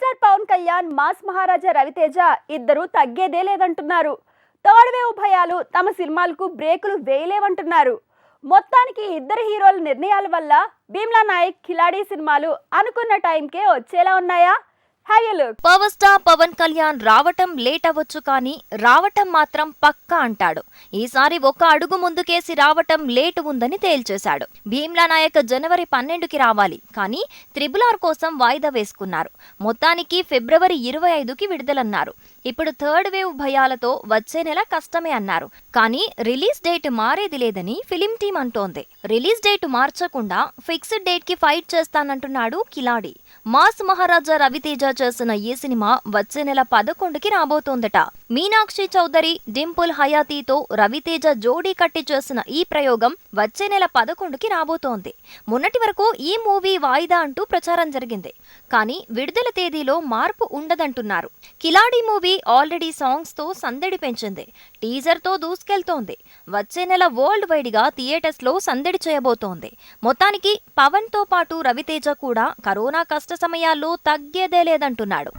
Star Pawan Kalyan mass మహారాజా రవితేజ ఇద్దరు తగ్గేదే లేదంటున్నారు. తోడవే ఉభయాలు తమ సినిమాలకు బ్రేకులు వేయలేవంటున్నారు. మొత్తానికి ఇద్దరు హీరోల నిర్ణయాల వల్ల భీమ్లా నాయక్ ఖిలాడీ సినిమాలు అనుకున్న టైంకే వచ్చేలా ఉన్నాయా? పవర్ స్టార్ పవన్ కళ్యాణ్ రావటం లేట్ అవ్వచ్చు కానీ రావటం మాత్రం పక్కా అంటాడు. ఈసారి ఒక అడుగు ముందుకేసి రావటం లేట్ ఉందని తేల్చేశాడు. భీమ్లా నాయక్ జనవరి పన్నెండుకి రావాలి. కానీ త్రిబుల్ ఆర్ కోసం వాయిదా వేసుకున్నారు. మొత్తానికి ఫిబ్రవరి ఇరవై ఐదుకి విడుదలన్నారు. ఇప్పుడు థర్డ్ వేవ్ భయాలతో వచ్చే నెల కష్టమే అన్నారు. కానీ రిలీజ్ డేట్ మారేది లేదని ఫిలిం టీం అంటోంది. రిలీజ్ డేట్ మార్చకుండా ఫిక్స్డ్ డేట్కి ఫైట్ చేస్తానంటున్నాడు కిలాడి. మాస్ మహారాజా రవితేజ చేసిన ఈ సినిమా వచ్చే నెల పదకొండుకి రాబోతోందట. మీనాక్షి చౌదరి డింపుల్ హయాతీతో రవితేజ జోడీ కట్టి చేసిన ఈ ప్రయోగం వచ్చే నెల పదకొండుకి రాబోతోంది. మొన్నటి వరకు ఈ మూవీ వాయిదా అంటూ ప్రచారం జరిగింది. కానీ విడుదల తేదీలో మార్పు ఉండదంటున్నారు. కిలాడి మూవీ ఆల్రెడీ సాంగ్స్తో సందడి పెంచింది. టీజర్తో దూసుకెళ్తోంది. వచ్చే నెల వరల్డ్ వైడ్గా థియేటర్స్లో సందడి చేయబోతోంది. మొత్తానికి పవన్తో పాటు రవితేజ కూడా కరోనా కష్ట సమయాల్లో తగ్గేదే లేదంటున్నాడు.